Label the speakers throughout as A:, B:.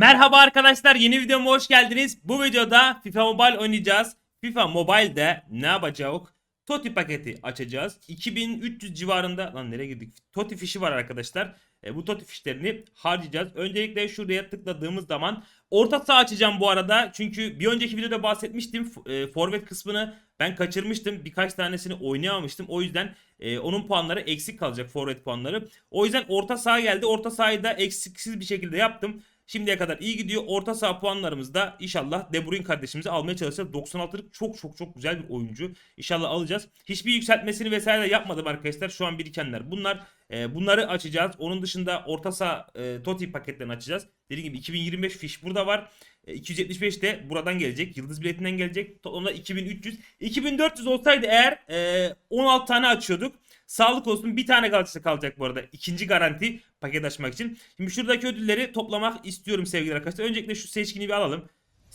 A: Merhaba arkadaşlar yeni videoma hoş geldiniz. Bu videoda FIFA Mobile oynayacağız. FIFA Mobile'de ne yapacağız? Toti paketi açacağız. 2300 civarında lan nereye girdik? Toti fişi var arkadaşlar. E, bu Toti fişlerini harcayacağız. Öncelikle şuraya tıkladığımız zaman orta saha açacağım bu arada. Çünkü bir önceki videoda bahsetmiştim. E, forvet kısmını ben kaçırmıştım. Birkaç tanesini oynayamamıştım. O yüzden e, onun puanları eksik kalacak forvet puanları. O yüzden orta saha geldi. Orta sahayı da eksiksiz bir şekilde yaptım. Şimdiye kadar iyi gidiyor. Orta saha puanlarımız da inşallah De Bruyne kardeşimizi almaya çalışacağız. 96'lık çok çok çok güzel bir oyuncu. İnşallah alacağız. Hiçbir yükseltmesini vesaire yapmadım arkadaşlar. Şu an birikenler. Bunlar e, bunları açacağız. Onun dışında orta saha e, Toti paketlerini açacağız. Dediğim gibi 2025 fiş burada var. E, 275 de buradan gelecek. Yıldız biletinden gelecek. Toplamda 2300. 2400 olsaydı eğer e, 16 tane açıyorduk. Sağlık olsun bir tane kalacak kalacak bu arada. İkinci garanti paket açmak için. Şimdi şuradaki ödülleri toplamak istiyorum sevgili arkadaşlar. Öncelikle şu seçkini bir alalım.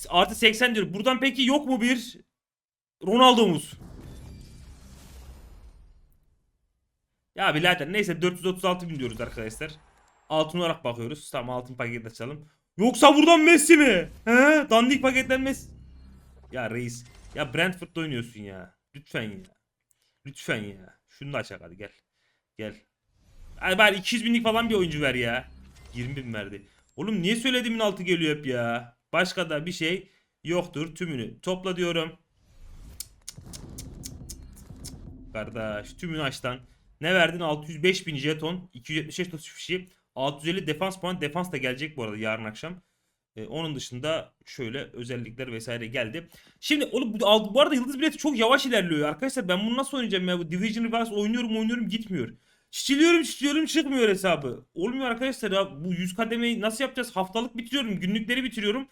A: Artı 80 diyor. Buradan peki yok mu bir Ronaldo'muz? Ya birader neyse 436 bin diyoruz arkadaşlar. Altın olarak bakıyoruz. Tamam altın paket açalım. Yoksa buradan Messi mi? He? Dandik paketten Messi. Ya reis. Ya Brentford'da oynuyorsun ya. Lütfen ya. Lütfen ya. Şunu da açak hadi gel. Gel. Hadi bari 200 binlik falan bir oyuncu ver ya. 20 bin verdi. Oğlum niye söylediğimin altı geliyor hep ya. Başka da bir şey yoktur. Tümünü topla diyorum. Kardeş tümünü açtan. Ne verdin? 605 bin jeton. 275 tosu fişi. 650 defans puan. Defans da gelecek bu arada yarın akşam. Ee, onun dışında şöyle özellikler vesaire geldi. Şimdi oğlum bu, arada yıldız bileti çok yavaş ilerliyor arkadaşlar. Ben bunu nasıl oynayacağım ya? Bu Division Rivals oynuyorum oynuyorum gitmiyor. Çiçiliyorum çiçiliyorum çıkmıyor hesabı. Olmuyor arkadaşlar ya. Bu 100 kademeyi nasıl yapacağız? Haftalık bitiriyorum. Günlükleri bitiriyorum.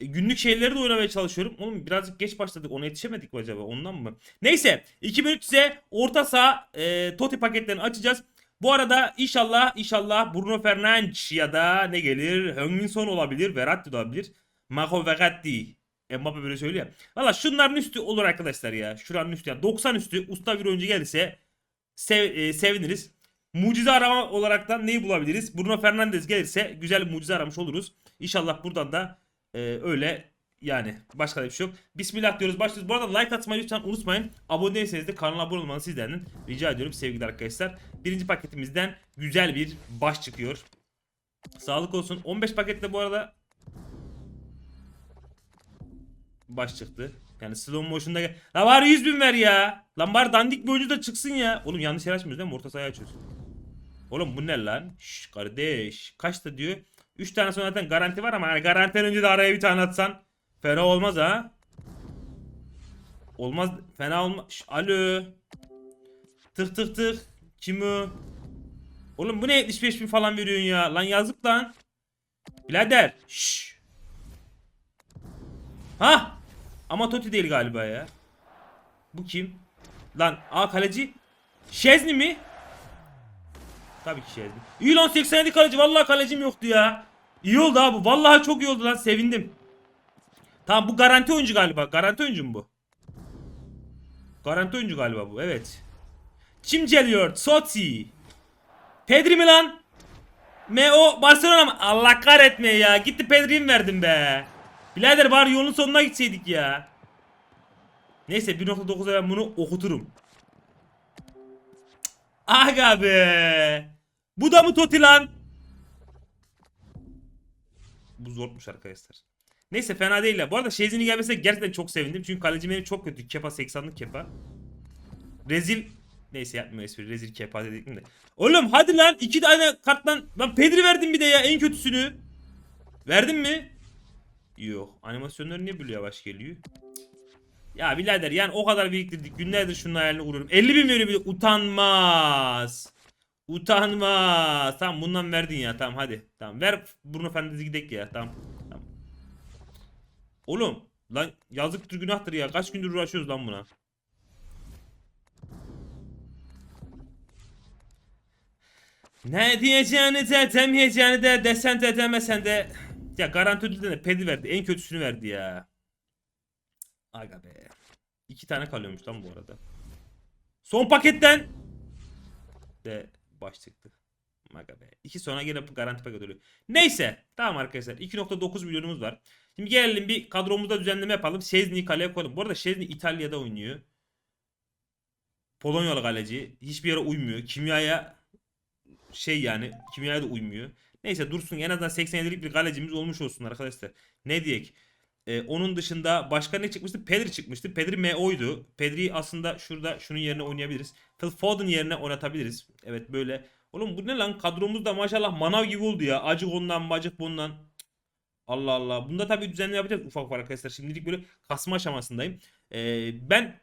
A: E, günlük şeyleri de oynamaya çalışıyorum. Oğlum birazcık geç başladık. Ona yetişemedik mi acaba? Ondan mı? Neyse. 2300'e orta saha e, Toti paketlerini açacağız. Bu arada inşallah inşallah Bruno Fernandes ya da ne gelir? Heung-min olabilir. Verratti de olabilir. Maho Verratti. Mbappe böyle söylüyor. Valla şunların üstü olur arkadaşlar ya. Şuranın üstü. Yani 90 üstü usta bir oyuncu gelirse sev- e, seviniriz. Mucize arama olaraktan neyi bulabiliriz? Bruno Fernandes gelirse güzel mucize aramış oluruz. İnşallah buradan da e, öyle yani başka bir şey yok. Bismillah diyoruz başlıyoruz. Bu arada like atmayı lütfen unutmayın. Abone değilseniz de kanala abone olmanızı sizlerden rica ediyorum sevgili arkadaşlar. Birinci paketimizden güzel bir baş çıkıyor. Sağlık olsun. 15 pakette bu arada baş çıktı. Yani slow motion'da. La var 100 bin ver ya. Lan bari dandik bir oyuncu da çıksın ya. Oğlum yanlış yer açmıyoruz değil mi? Orta sahayı açıyoruz. Oğlum bu ne lan? Şş kardeş. Kaçta diyor? 3 tane sonra zaten garanti var ama yani garantiden önce de araya bir tane atsan fena olmaz ha. Olmaz. Fena olmaz. Şş, alo. Tık tık tık. Kim o? Oğlum bu ne 75 bin falan veriyorsun ya? Lan yazık lan. Birader. Şşş. Ha? Ama Totti değil galiba ya. Bu kim? Lan a kaleci. Şezni mi? Tabii ki Şezni. İyi lan 87 kaleci. Vallahi kalecim yoktu ya. İyi oldu abi. Vallahi çok iyi oldu lan. Sevindim. Tamam bu garanti oyuncu galiba. Garanti oyuncu mu bu? Garanti oyuncu galiba bu. Evet. Kim geliyor? Soti. Pedri mi lan? M.O. Barcelona mı? Allah kahretmeye ya. Gitti Pedri'yi mi verdim be? Birader bari yolun sonuna gitseydik ya. Neyse 1.9'a ben bunu okuturum. Aga be. Bu da mı Toti lan? Bu zormuş arkadaşlar. Neyse fena değil ya. Bu arada Şezini gelmesine gerçekten çok sevindim. Çünkü kaleci benim çok kötü. Kepa 80'lık Kepa. Rezil. Neyse yapmıyor espri. Rezil Kepa dedik de. Oğlum hadi lan. iki tane karttan. Lan Pedri verdim bir de ya en kötüsünü. Verdin mi? Yok. Animasyonları niye böyle yavaş geliyor? Ya birader yani o kadar biriktirdik. Günlerdir şunun hayalini kuruyorum. 50 bin veriyor bir de. Utanmaz. Utanmaz. Tamam bundan verdin ya. Tamam hadi. Tamam ver Bruno Fernandes'i gidelim ya. Tamam. Oğlum. Lan yazıktır günahtır ya. Kaç gündür uğraşıyoruz lan buna. Ne diyeceğini de demeyeceğini de desen de demesen de ya garanti ödülden de pedi verdi. En kötüsünü verdi ya. Aga be. İki tane kalıyormuş lan bu arada. Son paketten de baş çıktı. Aga be. 2 sonra gene garanti paket oluyor. Neyse. Tamam arkadaşlar. 2.9 milyonumuz var. Şimdi gelelim bir kadromuzda düzenleme yapalım. Şezni'yi kaleye koyalım. Bu arada Şezni İtalya'da oynuyor. Polonyalı kaleci. Hiçbir yere uymuyor. Kimyaya şey yani kimyaya da uymuyor. Neyse dursun en azından 87'lik bir kalecimiz olmuş olsun arkadaşlar. Ne diyek? Ee, onun dışında başka ne çıkmıştı? Pedri çıkmıştı. Pedri MO'ydu. Pedri'yi aslında şurada şunun yerine oynayabiliriz. Phil Foden yerine oynatabiliriz. Evet böyle. Oğlum bu ne lan? Kadromuz da maşallah manav gibi oldu ya. Acık ondan macık bundan. Allah Allah. Bunda tabii düzenli yapacağız ufak ufak arkadaşlar. Şimdilik böyle kasma aşamasındayım. Ee, ben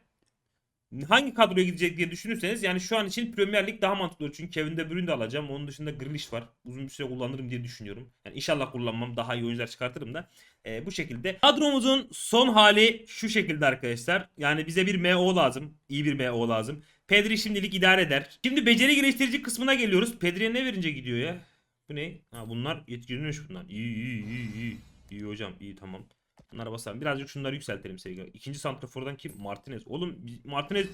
A: hangi kadroya gidecek diye düşünürseniz yani şu an için Premier Lig daha mantıklı. Çünkü Kevin De Bruyne de alacağım. Onun dışında Grealish var. Uzun bir süre kullanırım diye düşünüyorum. Yani inşallah kullanmam. Daha iyi oyuncular çıkartırım da. Ee, bu şekilde. Kadromuzun son hali şu şekilde arkadaşlar. Yani bize bir MO lazım. İyi bir MO lazım. Pedri şimdilik idare eder. Şimdi beceri geliştirici kısmına geliyoruz. Pedri'ye ne verince gidiyor ya? Bu ne? Ha bunlar yetkileniyormuş bunlar. İyi iyi iyi iyi. İyi hocam iyi tamam. Bunlara basalım. Birazcık şunları yükseltelim sevgili. İkinci santrafordan kim? Martinez. Oğlum Martinez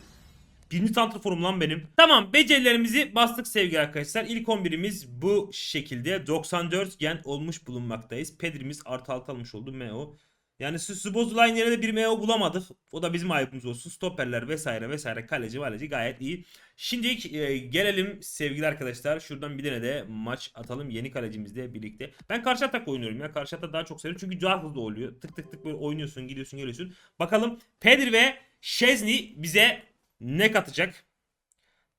A: birinci santraforum lan benim. Tamam becerilerimizi bastık sevgili arkadaşlar. İlk 11'imiz bu şekilde. 94 gen olmuş bulunmaktayız. Pedri'miz artı altı almış oldu. MO. Yani Szoboszlai'nin yerine bir MO bulamadık. O da bizim ayıbımız olsun. Stoperler vesaire vesaire kaleci valeci gayet iyi. Şimdi e, gelelim sevgili arkadaşlar. Şuradan bir tane de maç atalım yeni kalecimizle birlikte. Ben karşı atak oynuyorum ya. Karşı atak daha çok seviyorum. Çünkü daha hızlı oluyor. Tık tık tık böyle oynuyorsun, gidiyorsun, geliyorsun. Bakalım Pedri ve Şezni bize ne katacak?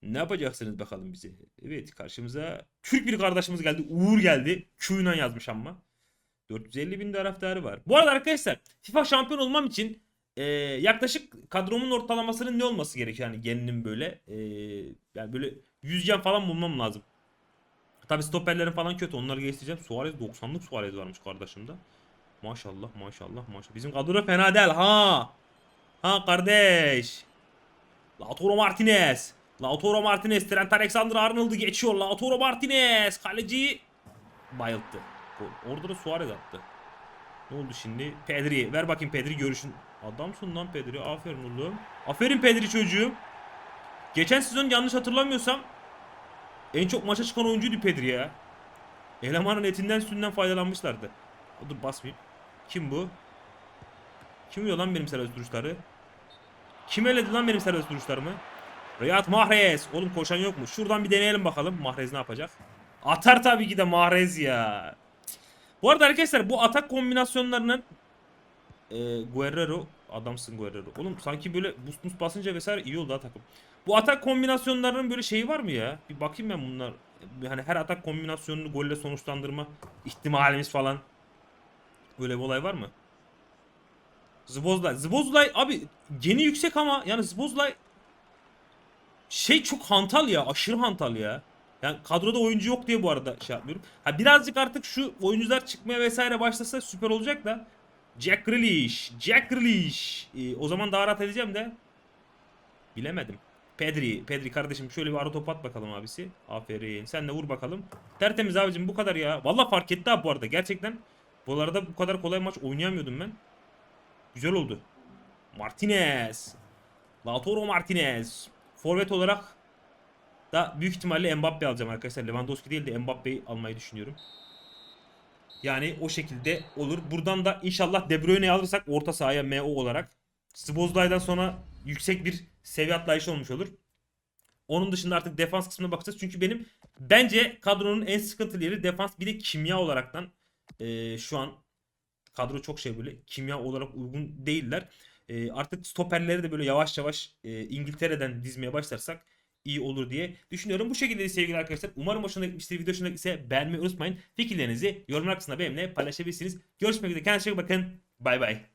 A: Ne yapacaksınız bakalım bize? Evet karşımıza Türk bir kardeşimiz geldi. Uğur geldi. Q'yla yazmış ama. 450 bin taraftarı var. Bu arada arkadaşlar FIFA şampiyon olmam için e, yaklaşık kadromun ortalamasının ne olması gerekiyor? Yani geninin böyle e, yani böyle 100 gen falan bulmam lazım. Tabi stoperlerin falan kötü. Onları geliştireceğim. Suarez 90'lık Suarez varmış kardeşimde. Maşallah maşallah maşallah. Bizim kadro fena değil ha. Ha kardeş. Lautaro Martinez. Lautaro Martinez. Trent Alexander-Arnold'u geçiyor. Lautaro Martinez. Kaleciyi bayılttı. Orada da Suarez attı. Ne oldu şimdi? Pedri. Ver bakayım Pedri görüşün. Adamsın lan Pedri. Aferin oğlum. Aferin Pedri çocuğum. Geçen sezon yanlış hatırlamıyorsam en çok maça çıkan oyuncuydu Pedri ya. Elemanın etinden sütünden faydalanmışlardı. Dur basmayayım. Kim bu? Kim yiyor lan benim serbest duruşları? Kim eledi lan benim serbest duruşlarımı? Riyad Mahrez. Oğlum koşan yok mu? Şuradan bir deneyelim bakalım. Mahrez ne yapacak? Atar tabii ki de Mahrez ya. Bu arada arkadaşlar bu atak kombinasyonlarının e, Guerrero adamsın Guerrero. Oğlum sanki böyle boost boost basınca vesaire iyi oldu ha takım. Bu atak kombinasyonlarının böyle şeyi var mı ya? Bir bakayım ben bunlar. Hani her atak kombinasyonunu golle sonuçlandırma ihtimalimiz falan. Böyle bir olay var mı? Zbozlay. Zbozlay abi geni yüksek ama yani Zbozlay şey çok hantal ya. Aşırı hantal ya. Yani kadroda oyuncu yok diye bu arada şey yapmıyorum. Ha birazcık artık şu oyuncular çıkmaya vesaire başlasa süper olacak da. Jack Grealish. Jack Grealish. Ee, o zaman daha rahat edeceğim de. Bilemedim. Pedri. Pedri kardeşim şöyle bir ara top at bakalım abisi. Aferin. Sen de vur bakalım. Tertemiz abicim bu kadar ya. Valla fark etti abi bu arada. Gerçekten bu arada bu kadar kolay maç oynayamıyordum ben. Güzel oldu. Martinez. Lautaro Martinez. Forvet olarak da büyük ihtimalle Mbappe alacağım arkadaşlar. Lewandowski değil de Mbappe'yi almayı düşünüyorum. Yani o şekilde olur. Buradan da inşallah De Bruyne'yi alırsak orta sahaya MO olarak. Szoboszlai'dan sonra yüksek bir seviye atlayışı olmuş olur. Onun dışında artık defans kısmına bakacağız. Çünkü benim bence kadronun en sıkıntılı yeri defans bir de kimya olaraktan eee, şu an kadro çok şey böyle kimya olarak uygun değiller. Eee, artık stoperleri de böyle yavaş yavaş eee, İngiltere'den dizmeye başlarsak iyi olur diye düşünüyorum. Bu şekilde sevgili arkadaşlar. Umarım hoşuna gitmiştir. Video hoşuna gitse beğenmeyi unutmayın. Fikirlerinizi yorumlar kısmında benimle paylaşabilirsiniz. Görüşmek üzere. Kendinize iyi bakın. Bay bay.